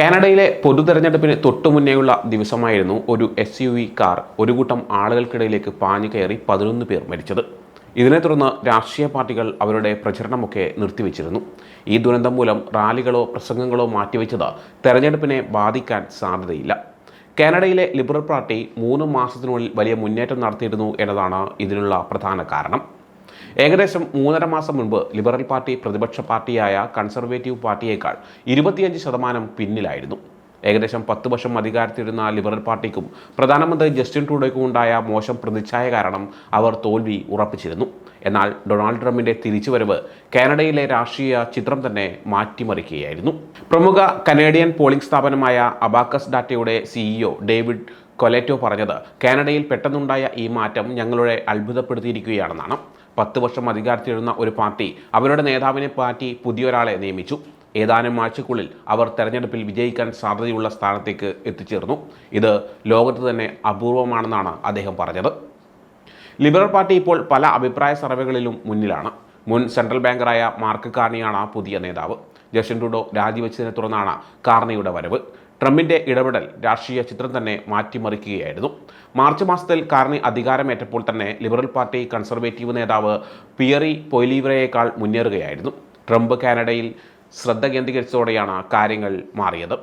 കാനഡയിലെ പൊതു തെരഞ്ഞെടുപ്പിന് തൊട്ടുമുന്നേയുള്ള ദിവസമായിരുന്നു ഒരു എസ് യു വി കാർ ഒരു കൂട്ടം ആളുകൾക്കിടയിലേക്ക് പാഞ്ഞു കയറി പതിനൊന്ന് പേർ മരിച്ചത്. ഇതിനെ തുടർന്ന് രാഷ്ട്രീയ പാർട്ടികൾ അവരുടെ പ്രചരണമൊക്കെ നിർത്തിവെച്ചിരുന്നു. ഈ ദുരന്തം മൂലം റാലികളോ പ്രസംഗങ്ങളോ മാറ്റിവെച്ചത് തെരഞ്ഞെടുപ്പിനെ ബാധിക്കാൻ സാധ്യതയില്ല. കാനഡയിലെ ലിബറൽ പാർട്ടി മൂന്ന് മാസത്തിനുള്ളിൽ വലിയ മുന്നേറ്റം നടത്തിയിരുന്നു എന്നതാണ് ഇതിനുള്ള പ്രധാന കാരണം. ഏകദേശം മൂന്നര മാസം മുൻപ് ലിബറൽ പാർട്ടി പ്രതിപക്ഷ പാർട്ടിയായ കൺസർവേറ്റീവ് പാർട്ടിയേക്കാൾ ഇരുപത്തിയഞ്ച് ശതമാനം പിന്നിലായിരുന്നു. ഏകദേശം പത്ത് വർഷം അധികാരത്തിലിരുന്ന ലിബറൽ പാർട്ടിക്കും പ്രധാനമന്ത്രി ജസ്റ്റിൻ ട്രൂഡോയ്ക്കും ഉണ്ടായ മോശം പ്രതിച്ഛായ കാരണം അവർ തോൽവി ഉറപ്പിച്ചിരുന്നു. എന്നാൽ ഡൊണാൾഡ് ട്രംപിന്റെ തിരിച്ചുവരവ് കാനഡയിലെ രാഷ്ട്രീയ ചിത്രം തന്നെ മാറ്റിമറിക്കുകയായിരുന്നു. പ്രമുഖ കനേഡിയൻ പോളിംഗ് സ്ഥാപനമായ അബാക്കസ് ഡാറ്റയുടെ സിഇഒ ഡേവിഡ് കൊലേറ്റോ പറഞ്ഞത് കാനഡയിൽ പെട്ടെന്നുണ്ടായ ഈ മാറ്റം ഞങ്ങളുടെ അത്ഭുതപ്പെടുത്തിയിരിക്കുകയാണെന്നാണ്. പത്ത് വർഷം അധികാരത്തിലിരുന്ന ഒരു പാർട്ടി അവരുടെ നേതാവിനെ പാറ്റി പുതിയൊരാളെ നിയമിച്ചു. ഏതാനും ആഴ്ചക്കുള്ളിൽ അവർ തെരഞ്ഞെടുപ്പിൽ വിജയിക്കാൻ സാധ്യതയുള്ള സ്ഥാനത്തേക്ക് എത്തിച്ചേർന്നു. ഇത് ലോകത്ത് തന്നെ അപൂർവമാണെന്നാണ് അദ്ദേഹം പറഞ്ഞത്. ലിബറൽ പാർട്ടി ഇപ്പോൾ പല അഭിപ്രായ സർവേകളിലും മുന്നിലാണ്. മുൻ സെൻട്രൽ ബാങ്കറായ മാർക്ക് കാർണിയാണ് പുതിയ നേതാവ്. ജസ്റ്റിൻ ട്രൂഡോ രാജിവെച്ചതിനെ തുടർന്നാണ് കാർണിയുടെ വരവ്. ട്രംപിന്റെ ഇടപെടൽ രാഷ്ട്രീയ ചിത്രം തന്നെ മാറ്റിമറിക്കുകയായിരുന്നു. മാർച്ച് മാസത്തിൽ കാർണി അധികാരമേറ്റപ്പോൾ തന്നെ ലിബറൽ പാർട്ടി കൺസർവേറ്റീവ് നേതാവ് പിയറി പൊയ്ലീവറയേക്കാൾ മുന്നേറുകയായിരുന്നു. ട്രംപ് കാനഡയിൽ ശ്രദ്ധ കേന്ദ്രീകരിച്ചതോടെയാണ് കാര്യങ്ങൾ മാറിയത്.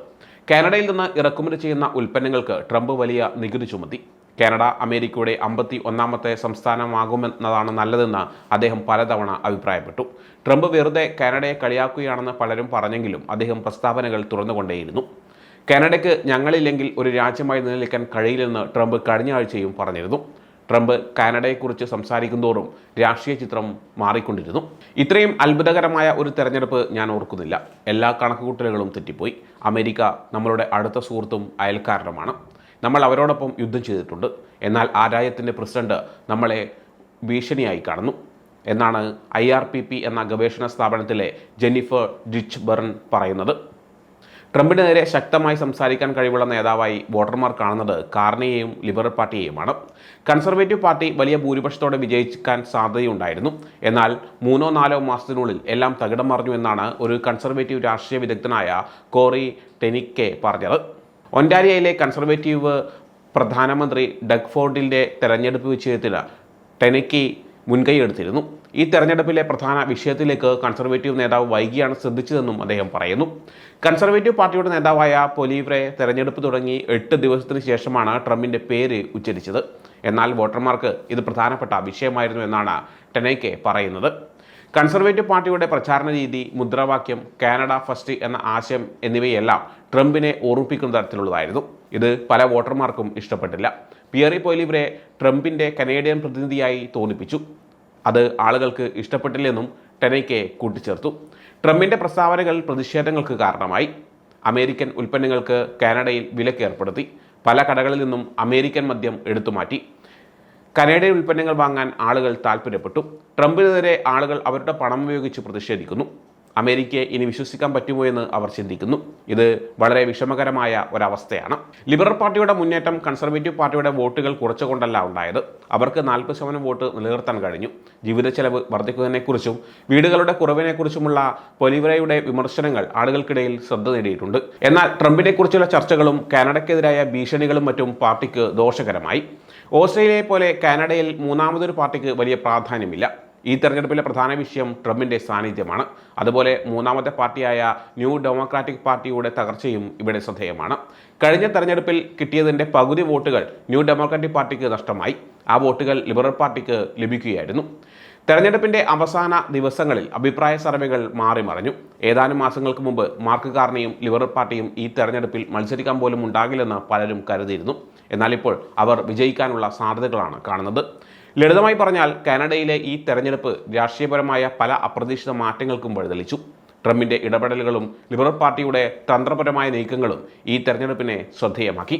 കാനഡയിൽ നിന്ന് ഇറക്കുമതി ചെയ്യുന്ന ഉൽപ്പന്നങ്ങൾക്ക് ട്രംപ് വലിയ നികുതി ചുമത്തി. കാനഡ അമേരിക്കയുടെ അമ്പത്തി ഒന്നാമത്തെ സംസ്ഥാനമാകുമെന്നതാണ് നല്ലതെന്ന് അദ്ദേഹം പലതവണ അഭിപ്രായപ്പെട്ടു. ട്രംപ് വെറുതെ കാനഡയെ കളിയാക്കുകയാണെന്ന് പലരും പറഞ്ഞെങ്കിലും അദ്ദേഹം പ്രസ്താവനകൾ തുറന്നുകൊണ്ടേയിരുന്നു. കാനഡയ്ക്ക് ഞങ്ങളില്ലെങ്കിൽ ഒരു രാജ്യമായി നിലനിൽക്കാൻ കഴിയില്ലെന്ന് ട്രംപ് കഴിഞ്ഞ ആഴ്ചയും പറഞ്ഞിരുന്നു. ട്രംപ് കാനഡയെക്കുറിച്ച് സംസാരിക്കുന്തോറും രാഷ്ട്രീയ ചിത്രം മാറിക്കൊണ്ടിരുന്നു. ഇത്രയും അത്ഭുതകരമായ ഒരു തെരഞ്ഞെടുപ്പ് ഞാൻ ഓർക്കുന്നില്ല. എല്ലാ കണക്കുകൂട്ടലുകളും തെറ്റിപ്പോയി. അമേരിക്ക നമ്മളുടെ അടുത്ത സുഹൃത്തും അയൽക്കാരനുമാണ്. നമ്മൾ അവരോടൊപ്പം യുദ്ധം ചെയ്തിട്ടുണ്ട്. എന്നാൽ ആ രാജ്യത്തിന്റെ പ്രസിഡന്റ് നമ്മളെ ഭീഷണിയായി കാണുന്നു. എന്നാണ് ഐ ആർ പി പി എന്ന ഗവേഷണ സ്ഥാപനത്തിലെ ജെന്നിഫർ ഡിച്ച് ബെർൺ പറയുന്നത്. ട്രംപിനെതിരെ ശക്തമായി സംസാരിക്കാൻ കഴിവുള്ള നേതാവായി വോട്ടർമാർ കാണുന്നത് കാർണിയെയും ലിബറൽ പാർട്ടിയെയുമാണ്. കൺസർവേറ്റീവ് പാർട്ടി വലിയ ഭൂരിപക്ഷത്തോടെ വിജയിക്കാൻ സാധ്യതയുണ്ടായിരുന്നു. എന്നാൽ മൂന്നോ നാലോ മാസത്തിനുള്ളിൽ എല്ലാം തകിടം മറിഞ്ഞു എന്നാണ് ഒരു കൺസർവേറ്റീവ് രാഷ്ട്രീയ വിദഗ്ധനായ കോറി ടെനിക്കെ പറഞ്ഞത്. ഒന്റാരിയയിലെ കൺസർവേറ്റീവ് പ്രധാനമന്ത്രി ഡഗ്ഫോർഡിന്റെ തെരഞ്ഞെടുപ്പ് വിജയത്തിൽ ടെനിക്കി മുൻകൈയെടുത്തിരുന്നു ഈ തെരഞ്ഞെടുപ്പിലെ പ്രധാന വിഷയത്തിലേക്ക് കൺസർവേറ്റീവ് നേതാവ് വൈകിയാണ് ശ്രദ്ധിച്ചതെന്നും അദ്ദേഹം പറയുന്നു. കൺസർവേറ്റീവ് പാർട്ടിയുടെ നേതാവായ പൊലീവ്രെ തെരഞ്ഞെടുപ്പ് തുടങ്ങി എട്ട് ദിവസത്തിന് ശേഷമാണ് ട്രംപിന്റെ പേര് ഉച്ചരിച്ചത്. എന്നാൽ വോട്ടർമാർക്ക് ഇത് പ്രധാനപ്പെട്ട വിഷയമായിരുന്നു എന്നാണ് ടെനൈക്കെ പറയുന്നത്. കൺസർവേറ്റീവ് പാർട്ടിയുടെ പ്രചാരണ രീതി മുദ്രാവാക്യം കാനഡ ഫസ്റ്റ് എന്ന ആശയം എന്നിവയെല്ലാം ട്രംപിനെ ഓർമ്മിപ്പിക്കുന്ന തരത്തിലുള്ളതായിരുന്നു. ഇത് പല വോട്ടർമാർക്കും ഇഷ്ടപ്പെട്ടില്ല. പിയറി പൊലിവരെ ട്രംപിന്റെ കനേഡിയൻ പ്രതിനിധിയായി തോന്നിപ്പിച്ചു. അത് ആളുകൾക്ക് ഇഷ്ടപ്പെട്ടില്ലെന്നും ടെനയ്ക്കെ കൂട്ടിച്ചേർത്തു. ട്രംപിന്റെ പ്രസ്താവനകൾ പ്രതിഷേധങ്ങൾക്ക് കാരണമായി. അമേരിക്കൻ ഉൽപ്പന്നങ്ങൾക്ക് കാനഡയിൽ വിലക്ക് ഏർപ്പെടുത്തി. പല കടകളിൽ നിന്നും അമേരിക്കൻ മദ്യം എടുത്തുമാറ്റി കനേഡിയൻ ഉൽപ്പന്നങ്ങൾ വാങ്ങാൻ ആളുകൾ താല്പര്യപ്പെട്ടു ട്രംപിനെതിരെ ആളുകൾ അവരുടെ പണം ഉപയോഗിച്ച് പ്രതിഷേധിക്കുന്നു. അമേരിക്കയെ ഇനി വിശ്വസിക്കാൻ പറ്റുമോ എന്ന് അവർ ചിന്തിക്കുന്നു. ഇത് വളരെ വിഷമകരമായ ഒരവസ്ഥയാണ്. ലിബറൽ പാർട്ടിയുടെ മുന്നേറ്റം കൺസർവേറ്റീവ് പാർട്ടിയുടെ വോട്ടുകൾ കുറച്ചുകൊണ്ടല്ല ഉണ്ടായത്. അവർക്ക് നാൽപ്പത് ശതമാനം വോട്ട് നിലനിർത്താൻ കഴിഞ്ഞു. ജീവിത ചെലവ് വർദ്ധിക്കുന്നതിനെക്കുറിച്ചും വീടുകളുടെ കുറവിനെക്കുറിച്ചുമുള്ള പൊലിവരയുടെ വിമർശനങ്ങൾ ആളുകൾക്കിടയിൽ ശ്രദ്ധ നേടിയിട്ടുണ്ട്. എന്നാൽ ട്രംപിനെക്കുറിച്ചുള്ള ചർച്ചകളും കാനഡയ്ക്കെതിരായ ഭീഷണികളും മറ്റും പാർട്ടിക്ക് ദോഷകരമായി. ഓസ്ട്രേലിയയെ പോലെ കാനഡയിൽ മൂന്നാമതൊരു പാർട്ടിക്ക് വലിയ പ്രാധാന്യമില്ല. ഈ തെരഞ്ഞെടുപ്പിലെ പ്രധാന വിഷയം ട്രംപിന്റെ സാന്നിധ്യമാണ്. അതുപോലെ മൂന്നാമത്തെ പാർട്ടിയായ ന്യൂ ഡെമോക്രാറ്റിക് പാർട്ടിയുടെ തകർച്ചയും ഇവിടെ ശ്രദ്ധേയമാണ്. കഴിഞ്ഞ തെരഞ്ഞെടുപ്പിൽ കിട്ടിയതിന്റെ പകുതി വോട്ടുകൾ ന്യൂ ഡെമോക്രാറ്റിക് പാർട്ടിക്ക് നഷ്ടമായി. ആ വോട്ടുകൾ ലിബറൽ പാർട്ടിക്ക് ലഭിക്കുകയായിരുന്നു. തെരഞ്ഞെടുപ്പിന്റെ അവസാന ദിവസങ്ങളിൽ അഭിപ്രായ സർവേകൾ മാറി മറിഞ്ഞു. ഏതാനും മാസങ്ങൾക്ക് മുമ്പ് മാർക്ക് കാർണിയും ലിബറൽ പാർട്ടിയും ഈ തെരഞ്ഞെടുപ്പിൽ മത്സരിക്കാൻ പോലും ഉണ്ടാകില്ലെന്ന് പലരും കരുതിയിരുന്നു. എന്നാൽ ഇപ്പോൾ അവർ വിജയിക്കാനുള്ള സാധ്യതകളാണ് കാണുന്നത്. ലളിതമായി പറഞ്ഞാൽ കാനഡയിലെ ഈ തെരഞ്ഞെടുപ്പ് രാഷ്ട്രീയപരമായ പല അപ്രതീക്ഷിത മാറ്റങ്ങൾക്കും വഴിതെളിച്ചു. ട്രംപിന്റെ ഇടപെടലുകളും ലിബറൽ പാർട്ടിയുടെ തന്ത്രപരമായ നീക്കങ്ങളും ഈ തെരഞ്ഞെടുപ്പിനെ ശ്രദ്ധേയമാക്കി.